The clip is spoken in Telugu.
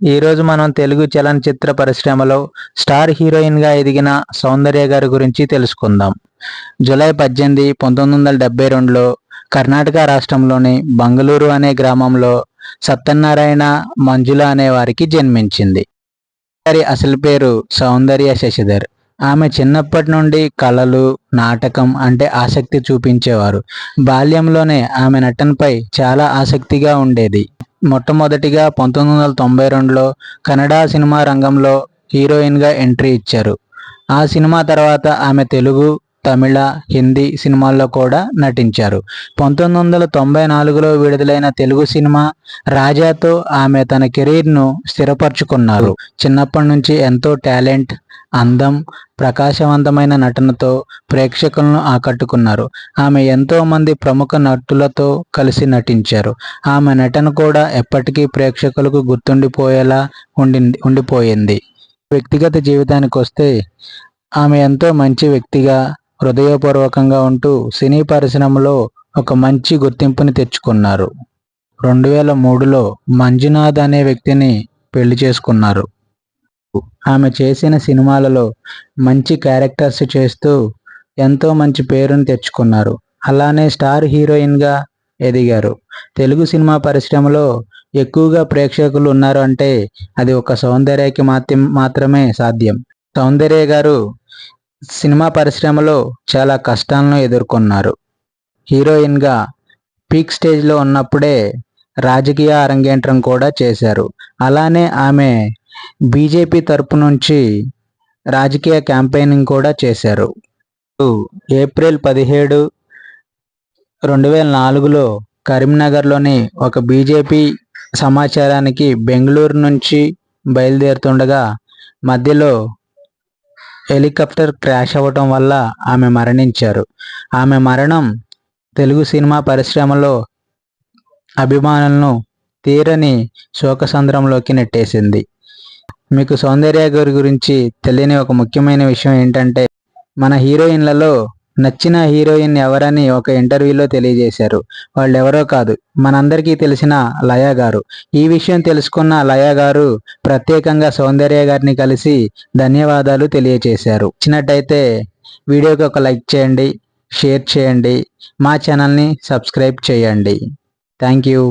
ఈరోజు మనం తెలుగు చలనచిత్ర పరిశ్రమలో స్టార్ హీరోయిన్గా ఎదిగిన సౌందర్య గారి గురించి తెలుసుకుందాం. జూలై పద్దెనిమిది పంతొమ్మిది వందల డెబ్బై రెండులో కర్ణాటక రాష్ట్రంలోని బంగళూరు అనే గ్రామంలో సత్యనారాయణ మంజుల అనే వారికి జన్మించింది. వారి అసలు పేరు సౌందర్య శశిధర్. ఆమె చిన్నప్పటి నుండి కళలు నాటకం అంటే ఆసక్తి చూపించేవారు. బాల్యంలోనే ఆమె నటనపై చాలా ఆసక్తిగా ఉండేది. మొట్టమొదటిగా పంతొమ్మిది వందల తొంభై రెండులో కన్నడ సినిమా రంగంలో హీరోయిన్గా ఎంట్రీ ఇచ్చారు. ఆ సినిమా తర్వాత ఆమె తెలుగు తమిళ హిందీ సినిమాల్లో కూడా నటించారు. పంతొమ్మిది వందల తొంభై నాలుగులో విడుదలైన తెలుగు సినిమా రాజాతో ఆమె తన కెరీర్ను స్థిరపరచుకున్నారు. చిన్నప్పటి నుంచి ఎంతో టాలెంట్ అందం ప్రకాశవంతమైన నటనతో ప్రేక్షకులను ఆకట్టుకున్నారు. ఆమె ఎంతో మంది ప్రముఖ నటులతో కలిసి నటించారు. ఆమె నటన కూడా ఎప్పటికీ ప్రేక్షకులకు గుర్తుండిపోయేలా ఉండి ఉండిపోయింది. వ్యక్తిగత జీవితానికి వస్తే ఆమె ఎంతో మంచి వ్యక్తిగా హృదయపూర్వకంగా ఉంటూ సినీ పరిశ్రమలో ఒక మంచి గుర్తింపుని తెచ్చుకున్నారు. రెండు వేల మూడులో మంజునాథ్ అనే వ్యక్తిని పెళ్ళి చేసుకున్నారు. ఆమె చేసిన సినిమాలలో మంచి క్యారెక్టర్స్ చేస్తూ ఎంతో మంచి పేరును తెచ్చుకున్నారు. అలానే స్టార్ హీరోయిన్గా ఎదిగారు. తెలుగు సినిమా పరిశ్రమలో ఎక్కువగా ప్రేక్షకులు ఉన్నారు అంటే అది ఒక సౌందర్యకి మాత్రం మాత్రమే సాధ్యం. సౌందర్య గారు సినిమా పరిశ్రమలో చాలా కష్టాలను ఎదుర్కొన్నారు. హీరోయిన్గా పీక్ స్టేజ్లో ఉన్నప్పుడే రాజకీయ అరంగేట్రం కూడా చేశారు. అలానే ఆమె బీజేపీ తరపు నుంచి రాజకీయ క్యాంపెయినింగ్ కూడా చేశారు. ఏప్రిల్ పదిహేడు రెండు వేల నాలుగులో కరీంనగర్లోని ఒక బీజేపీ సమాచారానికి బెంగళూరు నుంచి బయలుదేరుతుండగా మధ్యలో హెలికాప్టర్ క్రాష్ అవ్వటం వల్ల ఆమె మరణించారు. ఆమె మరణం తెలుగు సినిమా పరిశ్రమలో అభిమానులను తీరని శోకసంద్రంలోకి నెట్టేసింది. మీకు సౌందర్య గారి గురించి తెలియని ఒక ముఖ్యమైన విషయం ఏంటంటే మన హీరోయిన్లలో నచ్చిన హీరోయిన్ ఎవరని ఒక ఇంటర్వ్యూలో తెలియజేశారు. వాళ్ళు ఎవరో కాదు మనందరికీ తెలిసిన లయా గారు. ఈ విషయం తెలుసుకున్న లయ గారు ప్రత్యేకంగా సౌందర్య గారిని కలిసి ధన్యవాదాలు తెలియజేశారు. ఇచ్చినట్టయితే వీడియోకి ఒక లైక్ చేయండి షేర్ చేయండి మా ఛానల్ని సబ్స్క్రైబ్ చేయండి. Thank you.